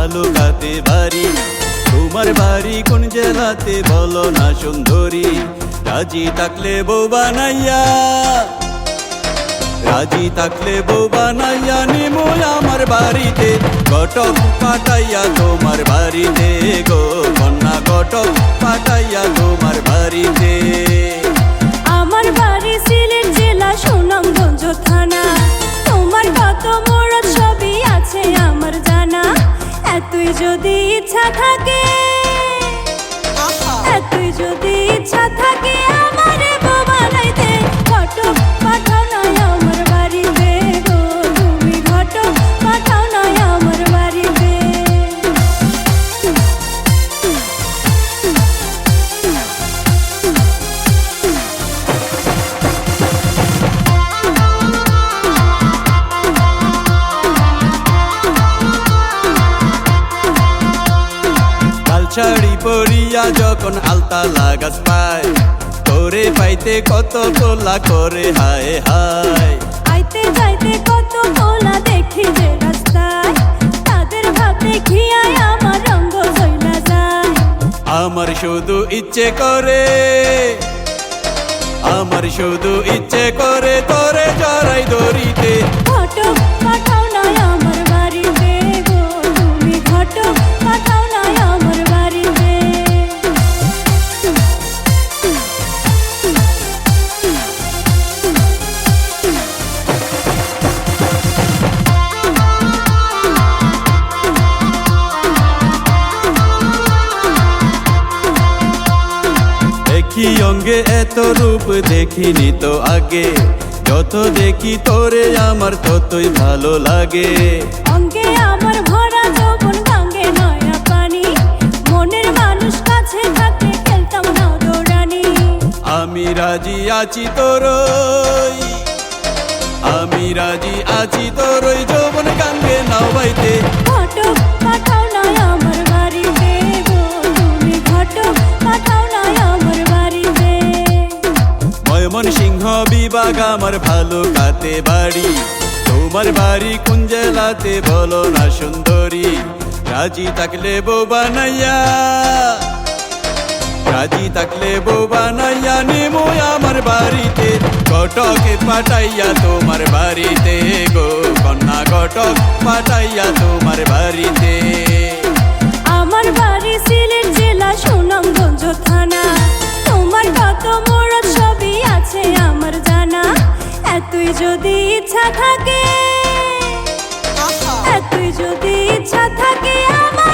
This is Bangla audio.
ভালো কাতে বাড়ি। তোমার বাড়ি কোন জেলাতে বলো না সুন্দরী। রাজি থাকলে বউ বানাইয়া। রাজি থাকলে বউ বানাইয়া নিমো আমার বাড়িতে। ঘটক পাঠাইয়া তোমার বাড়িতে গো। কন্যা ঘটক পাঠাইয়া তোমার বাড়িতে। যদি ইচ্ছা থাকে শাড়ি পরিয়া যখন আলতা লাগাস পায় তোরে পাইতে কত তোলা করে হায় হায়। আইতে যাইতে কত পোলা দেখি যে রাস্তায় তাদের ভাব দেখিয়াই আমার রঙ্গ জইলা যায়। আমার শুধু ইচ্ছে করে আমার শুধু ইচ্ছে করে তোরে জড়াই দড়িতে। ঘটক দেখি অঙ্গে এত রূপ দেখিনি তো আগে। যত দেখি তোরে আমার ততই ভালো লাগে। অঙ্গে আমার ভরা যৌবন গাঙ্গে নয়া পানি। মনের মানুষ কাছে থাকলে খেলতাম না দৌড়ানি আমি রাজি আছি তোর আমি রাজি আছি তোরই যৌবন গাঙ্গে নাওয়াইতে ঘটক ময়মন সিংহ বিভাগ আমার ভালো কাতে বাড়ি। তোমার বাড়ি কোন জেলাতে বলো না সুন্দরী। রাজি থাকলে বউ বানাইয়া, রাজি থাকলে বউ বানাইয়া নিমো আমার বাড়িতে। ঘটকে পাঠাইয়া তোমার বাড়িতে গো, কন্যা ঘটক পাঠাইয়া তোমার বাড়িতে। যদি ইচ্ছা থাকে একই যদি ইচ্ছা থাকে আমার।